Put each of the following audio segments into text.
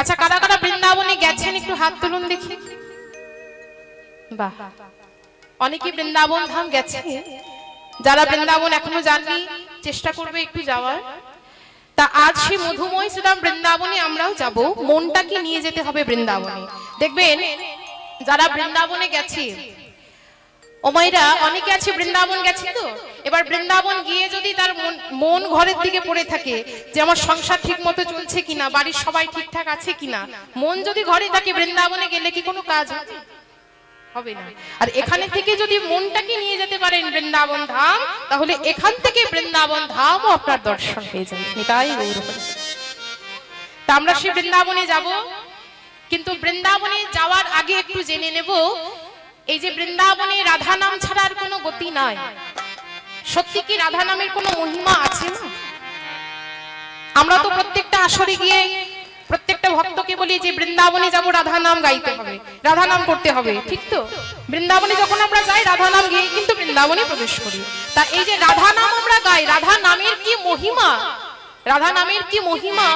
আচ্ছা কারা কারা বৃন্দাবনে গেছেন একটু হাত তুলুন দেখি। বাহ, অনেকে বৃন্দাবন ধাম গেছে। যারা বৃন্দাবন এখনও যাননি, চেষ্টা করবে একটু যাওয়ার। তা আজ সেই মধুময় শ্রীরাম বৃন্দাবনে আমরাও যাব। মনটাকে নিয়ে যেতে হবে বৃন্দাবনে? দেখবেন, যারা বৃন্দাবনে গেছে ওমাইরা অনেকে আছে বৃন্দাবন গেছে তো? এবার বৃন্দাবন গিয়ে যদি তার মন- ঘরের দিকে পড়ে থাকে যে আমার সংসার ঠিক মতো চলছে কিনা, বাড়ির সবাই ঠিকঠাক আছে কিনা, মন যদি ঘরে থাকে বৃন্দাবনে গেলে কি কোনো কাজ হবে? না। আর এখানে থেকে যদি মনটাকে নিয়ে যেতে পারেন বৃন্দাবন ধাম, তাহলে এখান থেকে বৃন্দাবন ধামও আপনার দর্শন পেয়ে যাবে। এটাই তা আমরা সেই বৃন্দাবনে যাব। কিন্তু বৃন্দাবনে যাওয়ার আগে একটু জেনে নেব, এই যে বৃন্দাবনে রাধা নাম ছাড়া আর কোনো গতি নাই। সত্যি কি রাধা নামের কোনো মহিমা আছে না আমরা তো প্রত্যেকটা আসরে গিয়ে প্রত্যেকটা ভক্তকে বলি যে, বৃন্দাবনে যাব, রাধা নাম গাইতে হবে, রাধা নাম করতে হবে। ঠিক তো? বৃন্দাবনে যখন আমরা যাই, রাধা নাম গিয়ে কিন্তু বৃন্দাবনে প্রবেশ করি। তা এই যে রাধা নাম আমরা গাই, রাধা নামের কি মহিমা? রাধা নামের কি মহিমা?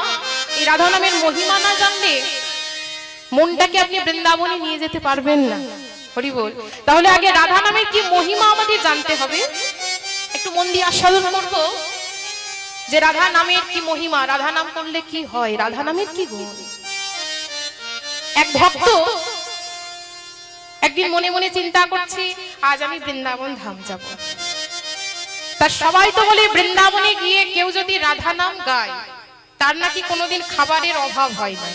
এই রাধা নামের মহিমা না জানলে মনটাকে আপনি বৃন্দাবনে নিয়ে যেতে পারবেন না। হরি বল তাহলে আগে রাধা নামের কি মহিমা আমাদের জানতে হবে? একটু মন দিয়ে আস্বাদন করব যে রাধা নামের কি মহিমা, রাধা নাম করলে কি হয়, রাধা নামের কি গুণ? এক ভক্ত একদিন মনে মনে চিন্তা করছি, আজ আমি বৃন্দাবন ধাম যাব। তা সবাই তো বলে বৃন্দাবনে গিয়ে কেউ যদি রাধা নাম গায়, তার নাকি কোনোদিন খাবারের অভাব হয় না।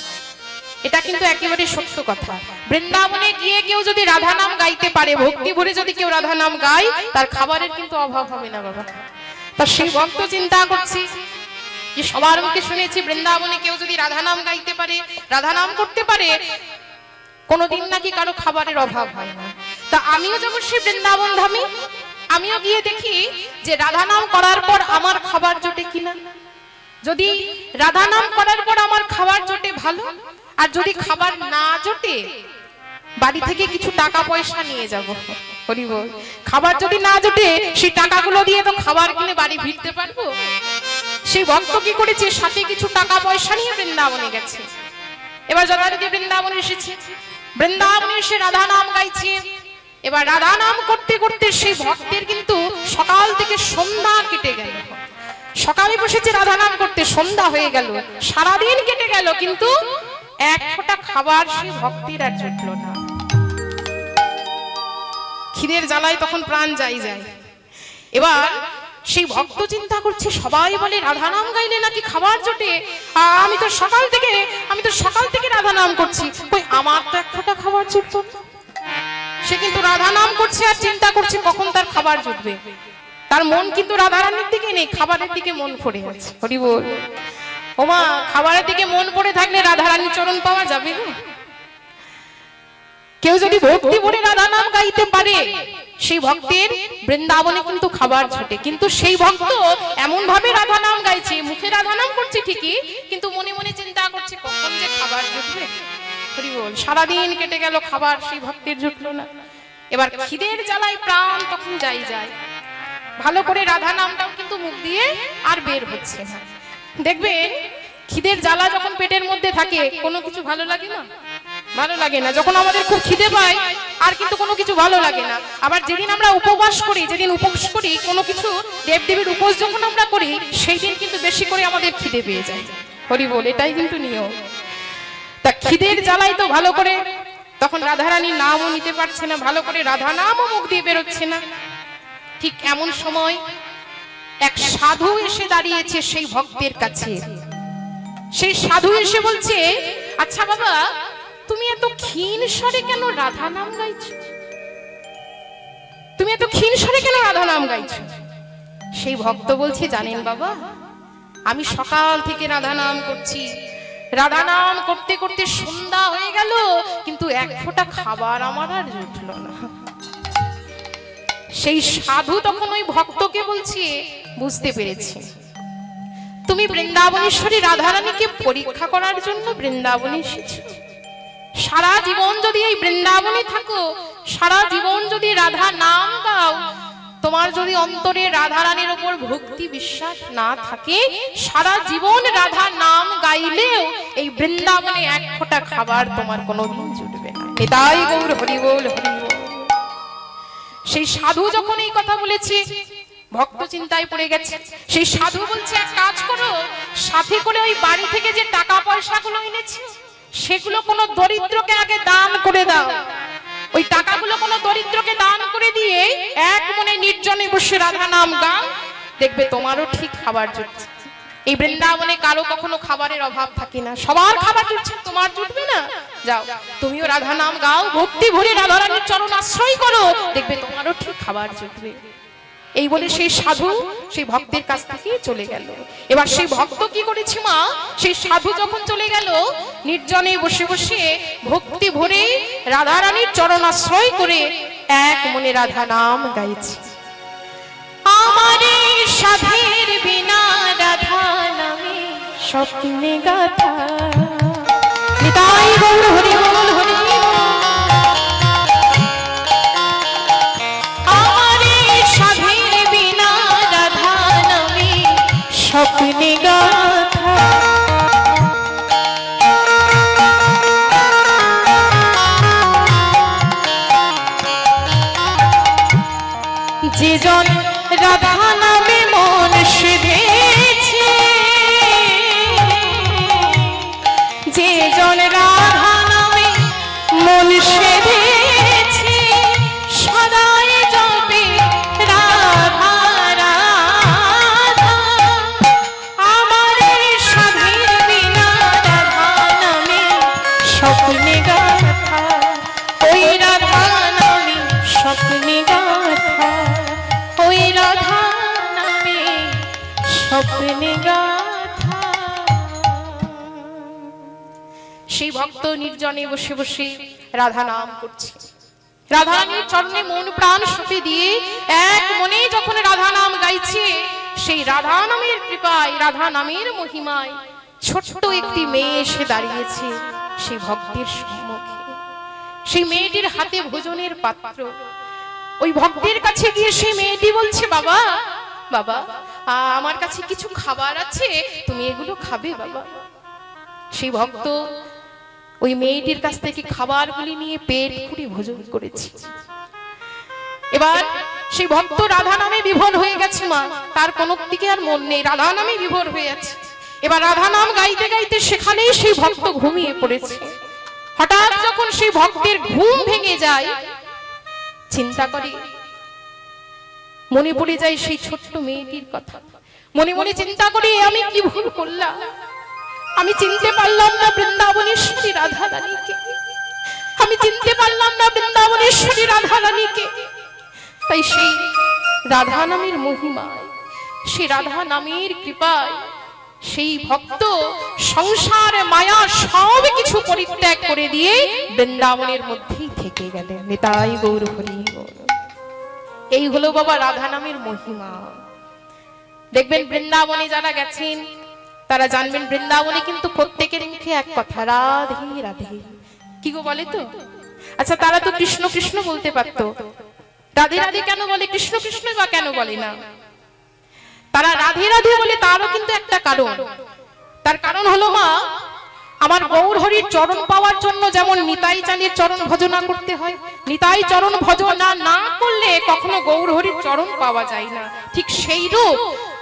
এটা কিন্তু একেবারে সত্য কথা। বৃন্দাবনে গিয়ে কেউ যদি রাধা নাম গাইতে পারে, ভক্তি ভরে যদি কেউ রাধা নাম গায়, তার খাবারের কিন্তু অভাব হবে না বাবা। তা সেই ভক্ত চিন্তা করছি যে সবার মুখে শুনেছি, বৃন্দাবনে কেউ যদি রাধা নাম গাইতে পারে রাধা নাম করতে পারে, কোনোদিন নাকি কারও খাবারের অভাব হয় না। তা আমিও যখন সেই বৃন্দাবন ধামে। আমিও গিয়ে দেখি যে রাধা নাম করার পর আমার খাবার জোটে কিনা। যদি রাধা নাম করার পর আমার খাবার জোটে ভালো আর যদি খাবার না জোটে বাড়ি থেকে কিছু টাকা পয়সা নিয়ে যাব। হরি বল খাবার যদি না জোটে সেই টাকাগুলো দিয়ে তো খাবার কিনে বাড়ি ফিরতে পারব। সেই ভক্ত কি করেছে? সাথে কিছু টাকা পয়সা নিয়ে বৃন্দাবনে গেছে। এবার যথারীতি বৃন্দাবনে এসেছে। বৃন্দাবনে এসে রাধা নাম গাইছে। এবার রাধা নাম করতে করতে সেই ভক্তের কিন্তু সকাল থেকে সন্ধ্যা কেটে গেল। সকালে বসেছে রাধা নাম করতে সন্ধ্যা হয়ে গেল। সারাদিন কেটে গেল কিন্তু এক ফোঁটা খাবার সেই ভক্তির আর জুটল না। খিদের জ্বালায় তখন প্রাণ যাই যায়। এবার সেই ভক্ত চিন্তা করছে, সবাই বলে রাধা নাম গাইলে নাকি খাবার জোটে? আমি তো সকাল থেকে, আমি তো সকাল থেকে রাধা নাম করছি। কই, আমার তো এক ফোঁটা খাবার জুটলো না। সে কিন্তু রাধা নাম করছে আর চিন্তা করছে, কখন তার খাবার জুটবে? তার মন কিন্তু রাধারানীর দিকে নেই, খাবারের দিকে মন পড়ে আছে। হরি বল। ওমা খাবারের দিকে মন পড়ে থাকলে রাধারানীর চরণ পাওয়া যাবে না কেউ যদি ভক্তি ভরে রাধা নাম গাইতে পারে, সেই ভক্তের বৃন্দাবনে কিন্তু খাবার ছোটে। কিন্তু সেই ভক্ত এমন ভাবে রাধা নাম গাইছে, মুখে রাধা নাম করছে ঠিকই, কিন্তু মনে মনে চিন্তা করছে, কখন যে খাবার জুটবে? সারাদিন কেটে গেল খাবার, সেই ভক্তের জুটলো না। এবার খিদের জ্বালায় প্রাণ তখন যাই যায়। ভালো করে রাধা নামটাও কিন্তু মুখ দিয়ে আর বের হচ্ছে না। দেখবেন, খিদের জ্বালা যখন পেটের মধ্যে থাকে, কোনো কিছু ভালো লাগে না? ভালো লাগে না। যখন আমাদের খুব খিদে পায়, আর কিন্তু কোনো কিছু ভালো লাগে না। আবার যেদিন আমরা উপবাস করি, যেদিন উপবাস করি, কোনো কিছু দেবদেবীর উপোস যখন আমরা করি, সেই দিন কিন্তু বেশি করে আমাদের খিদে পেয়ে যায়। হরি বল, এটাই কিন্তু নিয়ম। তা খিদের জ্বালাই তো ভালো করে তখন রাধারানীর নামও নিতে পারছে না, ভালো করে রাধা নামও মুখ দিয়ে বেরোচ্ছে না। ঠিক এমন সময় এক সাধু এসে দাঁড়িয়েছে সেই ভক্তের কাছে। সেই সাধু এসে বলছে আচ্ছা বাবা, তুমি এত ক্ষীণ স্বরে কেন রাধা নাম গাইছো? তুমি এত ক্ষীণ স্বরে কেন রাধা নাম গাইছো? সেই ভক্ত বলছে, জানেন বাবা, আমি সকাল থেকে রাধা নাম করছি। রাধা নাম করতে করতে সন্ধ্যা হয়ে গেল, কিন্তু এক ফোঁটা খাবার আমার আর জুটল না। সেই সাধু তখন ওই ভক্তকে বলছে, বুঝতে পেরেছি। তুমি বৃন্দাবনেশ্বরী রাধারানীকে পরীক্ষা করার জন্য বৃন্দাবনে এসেছ। সারা জীবন যদি এই বৃন্দাবনে থাকো, সারা জীবন যদি রাধা নাম গাও, তোমার যদি অন্তরে রাধা রানীর উপর ভক্তি বিশ্বাস না থাকে, সারা জীবন রাধা নাম গাইলেও এই বৃন্দাবনে এক ফোঁটা খাবার তোমার কোনোদিন জুটবে না। নিতাই গৌর হরি বল, হরি। সেই সাধু যখন এই কথা বলেছে, ভক্ত চিন্তায় পড়ে গেছে। সেই সাধু বলছে, এক কাজ করো, সাথে করে ওই বাড়ি থেকে যে টাকা পয়সাগুলো এনেছে, সেগুলো কোনো দরিদ্রকে আগে দান করে দাও। ওই টাকাগুলো কোনো দরিদ্রকে দান করে দিয়ে এক মনে নির্জনে বসে রাধা নাম গাও। দেখবে তোমারও ঠিক খাবার জুটছে। এই বৃন্দাবনে কারও কখনো খাবারের অভাব থাকে না। সবার খাবার জুটছে, তোমার জুটবে না। যাও, তুমিও রাধা নাম গাও, ভক্তি ভরে রাধা রানীর চরণ আশ্রয় করো। দেখবে তোমারও ঠিক খাবার জুটবে। এই বলে সেই সাধু সেই ভক্তের কাছ থেকে চলে গেল। এবার সেই ভক্ত কি করেছে মা? সেই সাধু যখন চলে গেল, নির্জনে বসে বসে ভক্তি ভরে রাধা রানীর চরণ আশ্রয় করে এক মনে রাধা নাম গাইছে। আমারে সাধের বিনা রাধা স্বপ্নে গাথা। নিতাই হরি বল হরি আমারে বিনা রাধা নামে স্বপ্নে গাথা। স্বপ্নে গাথা ওই রাধা স্বপ্নে গাথা ওই রাধা স্বপ্নে গাথা। সেই ভক্ত নির্জনে বসে বসে রাধা নাম করছে। রাধা রানীর চরণে মন প্রাণ সঁপে দিয়ে এক মনে যখন রাধা নাম গাইছে, সেই রাধা নামের কৃপায়, রাধা নামের মহিমায় ছোট্ট একটি মেয়ে এসে দাঁড়িয়েছে। সেই ভক্তের সম্মুখে। সেই মেয়েটির হাতে ভোজনের পাত্র। ওই ভক্তের কাছে গিয়ে সেই মেয়েটি বলছে, বাবা বাবা আমার কাছে কিছু খাবার আছে, তুমি এগুলো খাবে, বাবা। সেই ভক্ত ওই মেয়েটির কাছ থেকে খাবারগুলি নিয়ে পেট পুরি ভোজন করেছে। এবার সেই ভক্ত রাধা নামে বিভোর হয়ে গেছে, মা। তার কোনো দিকে আর মন নেই। রাধা নামে বিভোর হয়ে আছে। এবার রাধা নাম গাইতে গাইতে সেখানেই সেই ভক্ত ঘুমিয়ে পড়েছে। হঠাৎ যখন সেই ভক্তের ঘুম ভেঙে যায়, চিন্তা করে। মনে পড়ে যায় সেই ছোট্ট মেয়েটির কথা। মনে মনে চিন্তা করি, আমি কি ভুল করলাম? আমি চিনতে পারলাম না বৃন্দাবনেশ্বরী রাধা রানীকে আমি চিনতে পারলাম না বৃন্দাবনেশ্বরী রাধা রানীকে তাই সেই রাধা নামের মহিমায়, সেই রাধা নামের কৃপায় সেই ভক্ত সংসার, মায়া সব কিছু পরিত্যাগ করে দিয়ে বৃন্দাবনের মধ্যেই থেকে গেলেন। নেতাই গৌর হরি এই হলো বাবা রাধা নামের মহিমা। দেখবেন বৃন্দাবনে যারা গেছেন, তারা জানবেন বৃন্দাবনে কিন্তু প্রত্যেকের মুখে এক কথা, রাধে রাধে। কি গো বলে তো? আচ্ছা তারা তো কৃষ্ণ কৃষ্ণ বলতে পারতো। রাধে রাধে কেন বলে? কৃষ্ণ কৃষ্ণ বা কেন বলে না? তারা রাধে রাধে বলে, তারও কিন্তু একটা কারণ। তার কারণ হলো মা, আমার গৌর হরির চরণ পাওয়ার জন্য যেমন নিতাই চাঁদের চরণ ভজনা করতে হয়, নিতাই চরণ ভজনা না করলে কখনো গৌর হরির চরণ পাওয়া যায় না। ঠিক সেই রূপ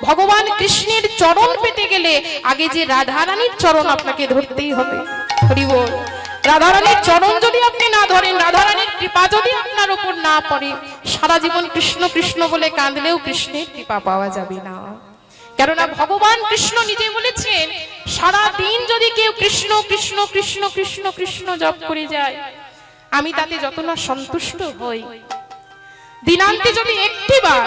ভগবান কৃষ্ণের চরণ পেতে গেলে আগে যে রাধারানীর চরণ আপনাকে ধরতেই হবে। হরি বল রাধারানীর চরণ যদি আপনি না ধরেন, রাধারানীর কৃপা যদি আপনার উপর না পড়ে, সারা জীবন কৃষ্ণ কৃষ্ণ বলে কাঁদলেও কৃষ্ণের কৃপা পাওয়া যাবে না। কেননা ভগবান কৃষ্ণ নিজে বলেছেন, সারা দিন যদি কেউ কৃষ্ণ কৃষ্ণ কৃষ্ণ কৃষ্ণ কৃষ্ণ জপ করে যায়, আমি তাতে যত না সন্তুষ্ট হই। দিনান্তে যদি একটিবার,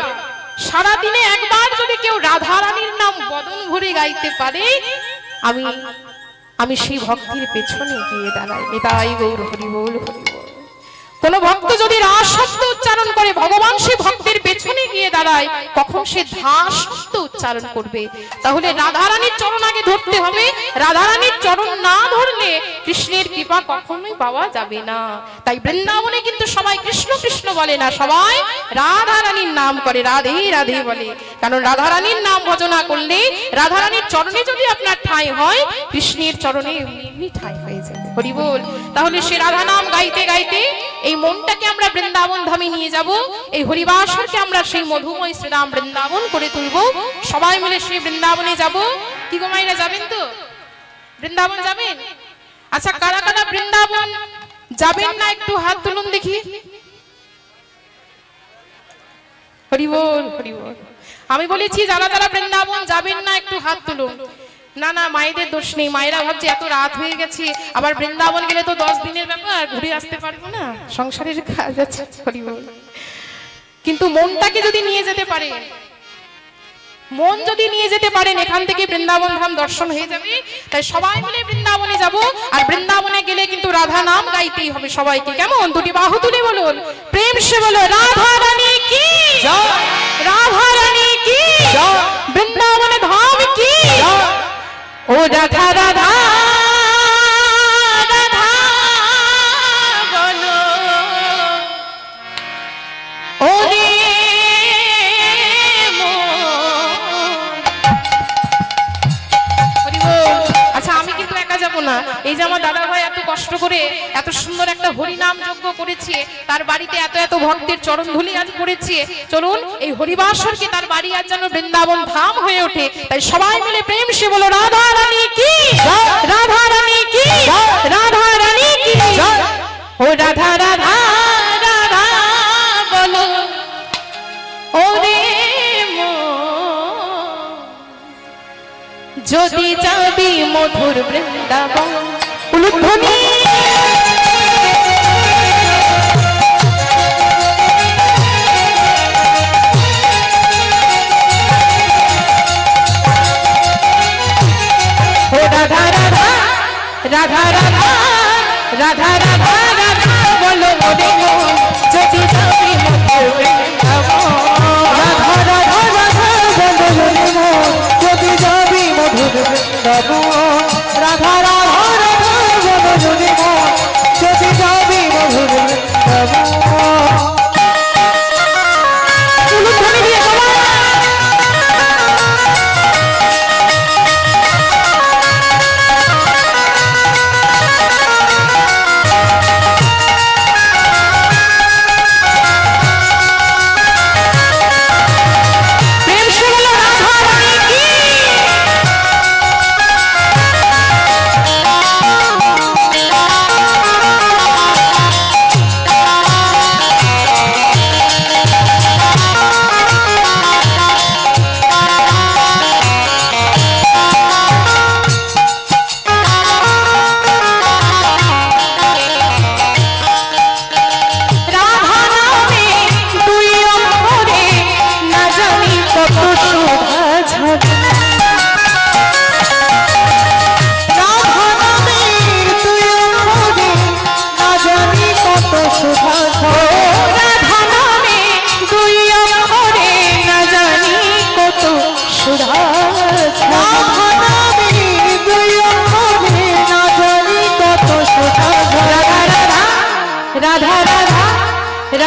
সারা দিনে একবার যদি কেউ রাধা রানীর নাম বদন ভরে গাইতে পারে, আমি আমি সেই ভক্তির পেছনে গিয়ে দাঁড়াই। নিতাই গৌর, হরি বল, হরি কোন ভক্ত যদি রাস শব্দ উচ্চারণ করে, ভগবান সে ভক্তের পেছনে গিয়ে দাঁড়ায় কখন সে ধা উচ্চারণ করবে। তাহলে রাধারানীর চরণ আগে ধরতে হবে। রাধারানীর চরণ না ধরলে কৃষ্ণের কৃপা কখনোই পাওয়া যাবে না। তাই বৃন্দাবনে কিন্তু সবাই বলে না সবাই রাধা রানীর নাম করে, রাধে রাধে বলে। কারণ রাধা রানীর নাম ভজনা করলে রাধা রানীর চরণে যদি আপনার ঠাঁই হয়, কৃষ্ণের চরণে এমনি হয়ে যাবে হরি বল। তাহলে সে রাধা নাম গাইতে গাইতে এই মনটাকে আমরা বৃন্দাবন ধামে নিয়ে যাব, এই হরিবাসরকে আমরা সেই মধুময় শ্রীরাম বৃন্দাবন করে তুলব। সবাই মিলে সেই বৃন্দাবনে যাব। কি গো মাইরা, যাবেন তো? বৃন্দাবন যাবেন? আচ্ছা কারা কারা বৃন্দাবন যাবেন না, একটু হাত তুলুন দেখি। হরি বল হরি বল। আমি বলেছি, যারা যারা বৃন্দাবন যাবেন না, একটু হাত তুলুন। না না, মায়েদের দোষ নেই। মায়েরা ভাবছে, এত রাত হয়ে গেছে, আবার বৃন্দাবন গেলে তো দশ দিনের ব্যাপার, ঘুরে আসতে পারব না। সংসারের কাজ আছে কিন্তু মনটাকে যদি নিয়ে যেতে পারে মন যদি নিয়ে যেতে পারেন এখান থেকে বৃন্দাবন ধাম দর্শন হয়ে যাবে। তাই সবাই মিলে বৃন্দাবনে যাব। আর বৃন্দাবনে গেলে কিন্তু রাধা নাম গাইতেই হবে সবাইকে। কেমন? দুটি বাহু তুলে বলুন। প্রেম সে বলো রাধা রানী কি? রাধা রানী কি? বৃন্দাবনে ধাম কি? ও রাধা রাধা রাধা এই যে আমার দাদা ভাই এত কষ্ট করে এত সুন্দর একটা হরিনাম যজ্ঞ করেছে, তার বাড়িতে এত এত ভক্তের চরণ ধুলি আজ পড়েছে, চলুন এই হরিবাসরকে তার বাড়ি আজ যেন বৃন্দাবন ধাম হয়ে ওঠে। তাই সবাই মিলে প্রেম সে বলো, রাধা রানী কি? রাধা রানী কি? রাধা রানী কি? ও রাধা রাধা যদি যাবি মধুর বৃন্দাবন উলুধ্বনি ও রাধা রাধা রাধা রাধা রাধা রাধা রাধা বলো ওরে মন যদি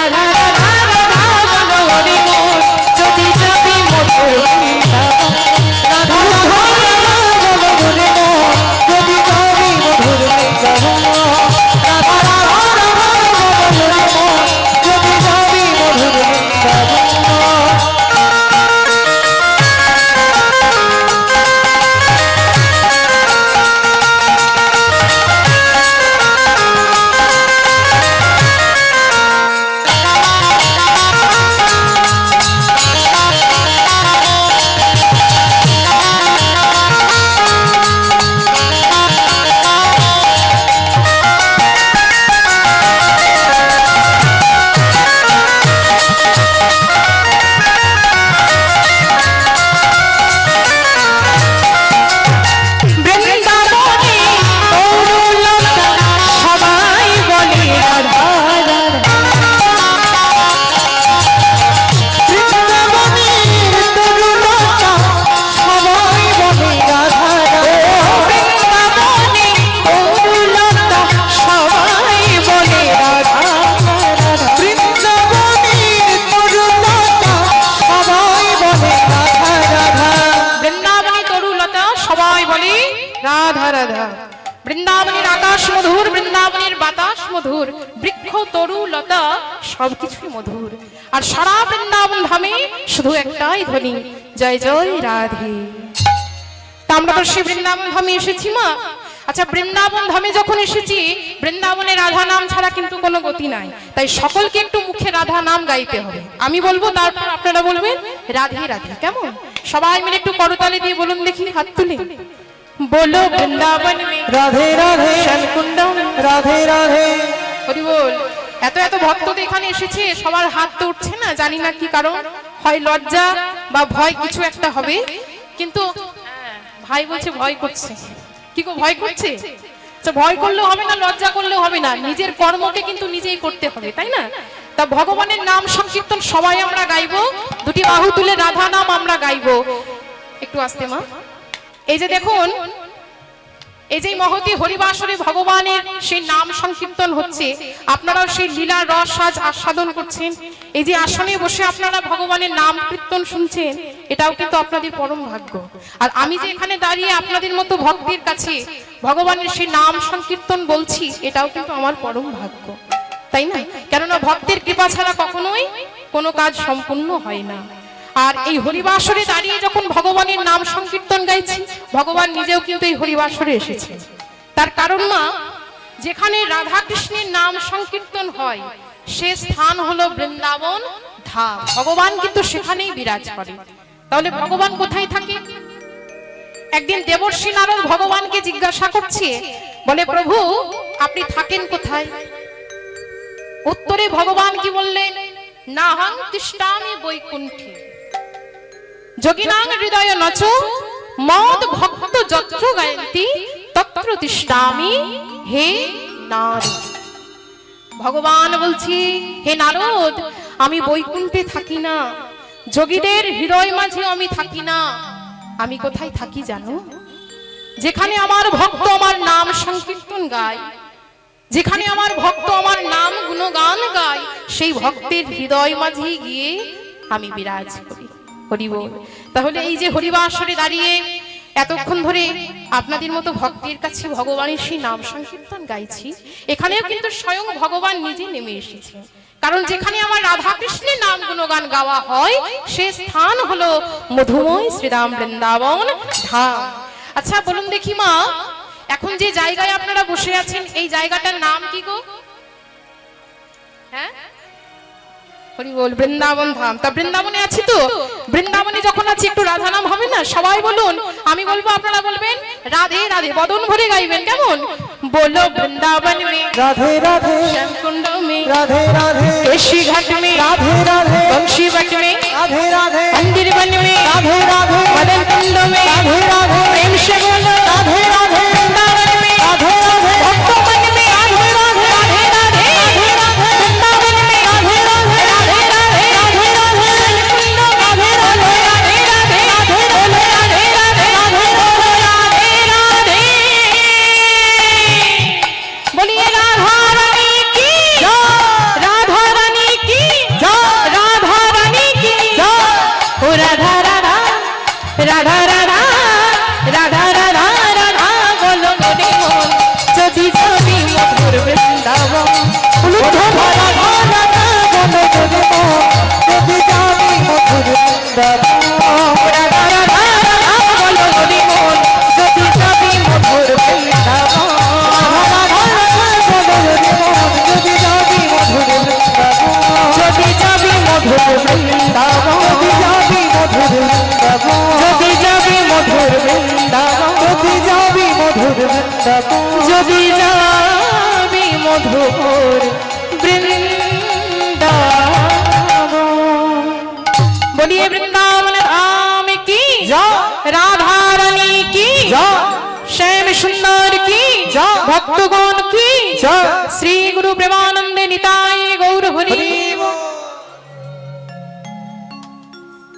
Yeah. বৃক্ষ তরু লতা সবকিছুই মধুর। আর সারা বৃন্দাবন ধামে শুধু একটাই ধ্বনি জয় জয় রাধে। তা আমরা তো সেই বৃন্দাবন ধামে এসেছি মা। আচ্ছা বৃন্দাবন ধামে যখন এসেছি বৃন্দাবনে রাধা নাম ছাড়া কিন্তু কোনো গতি নাই। তাই সকলকে একটু মুখে রাধা নাম গাইতে হবে। আমি বলব তারপর আপনারা বলবেন রাধে রাধে কেমন? সবাই মিলে একটু করতালি দিয়ে বলুন দেখি হাত তুলে। বলো বৃন্দাবন মে। রাধে রাধে। শ্যামকুণ্ডম রাধে রাধে। হরি বল এত এত ভক্ত তো এখানে এসেছে সবার হাত তো উঠছে না জানি না কি কারণ। হয় লজ্জা বা ভয় কিছু একটা হবে কিন্তু হ্যাঁ, ভাই বলছে ভয় করছে। কি গো ভয় করছে? ভয় করলেও হবে না লজ্জা করলেও হবে না নিজের কর্মকে কিন্তু নিজেই করতে হবে তাই না? তা ভগবানের নাম সংকীর্তন সবাই আমরা গাইবো দুটি বাহু তুলে রাধা নাম আমরা গাইব। একটু আসতে মা। এই যে দেখুন এই যে মহতি হরিবাসরে ভগবানের সেই নাম সংকীর্তন হচ্ছে। আপনারাও সেই লীলা রস সাজ আস্বাদন করছেন। এই যে আসনে বসে আপনারা ভগবানের নাম কীর্তন শুনছেন, এটাও কিন্তু আপনাদের পরম ভাগ্য। আর আমি যে এখানে দাঁড়িয়ে আপনাদের মতো ভক্তের কাছে ভগবানের সেই নাম সংকীর্তন বলছি, এটাও কিন্তু আমার পরম ভাগ্য। তাই না? কেননা ভক্তের কৃপা ছাড়া কখনোই কোনো কাজ সম্পূর্ণ হয় না। আর এই হরিবাসরে দাঁড়িয়ে যখন ভগবানের নাম সংকীর্তন গাইছি, ভগবান নিজেও কিন্তু এই হরিবাসরে এসেছে। তার কারণ মা, যেখানে রাধা কৃষ্ণের নাম সংকীর্তন হয়, সে স্থান হলো বৃন্দাবন ধাম। ভগবান কিন্তু সেখানেই বিরাজ করে। তাহলে ভগবান কোথায় থাকে? একদিন দেবর্ষী নারদ ভগবানকে জিজ্ঞাসা করছে, বলে, প্রভু, আপনি থাকেন কোথায়? উত্তরে ভগবান কি বললেন, নাহং তিষ্ঠামি বৈকুণ্ঠে। যোগিনাং হৃদয় নচ, মদ ভক্ত যত্র গায়ন্তি, তত্র তিষ্ঠামি হে নারদ। ভগবান বলছি, হে নারদ, আমি বৈকুণ্ঠে থাকি না, যোগীদের হৃদয় মাঝে আমি থাকি না। আমি কোথায় থাকি জানো? যেখানে আমার ভক্ত আমার নাম সংকীর্তন গায়, যেখানে আমার ভক্ত আমার নাম গুণগান গায়, সেই ভক্তের হৃদয় মাঝে গিয়ে আমি বিরাজ করি। হরি বল তাহলে এই যে হরিবাসরে দাঁড়িয়ে এতক্ষণ ধরে আপনাদের মতো ভক্তের কাছে ভগবানের সেই নাম সংকীর্তন গাইছি, এখানেও কিন্তু স্বয়ং ভগবান নিজে নেমে এসেছে। কারণ যেখানে আমার রাধা কৃষ্ণের নাম গুণগান গাওয়া হয়, সে স্থান হলো মধুময় শ্রীরাম বৃন্দাবন ধাম। আচ্ছা বলুন দেখি মা, এখন যে জায়গায় আপনারা বসে আছেন, এই জায়গাটার নাম কি গো? হ্যাঁ? হরি বল বৃন্দাবন ধাম তা বৃন্দাবনে আছি তো বৃন্দাবনে যখন আছি একটু রাধা নাম হবে না সবাই বলুন আমি বলবো আপনারা বলবেন রাধে রাধে বদন ভরে গাইবেন কেমন বলো বৃন্দাবন মে রাধে রাধে শ্যামকুণ্ড মে রাধে রাধে केशी घाट में রাধে রাধে बंशी वट में রাধে राधे मंदिर वन में राधे राधे मदन कुंड में राधे राधे प्रेम से बोलो राधे राधे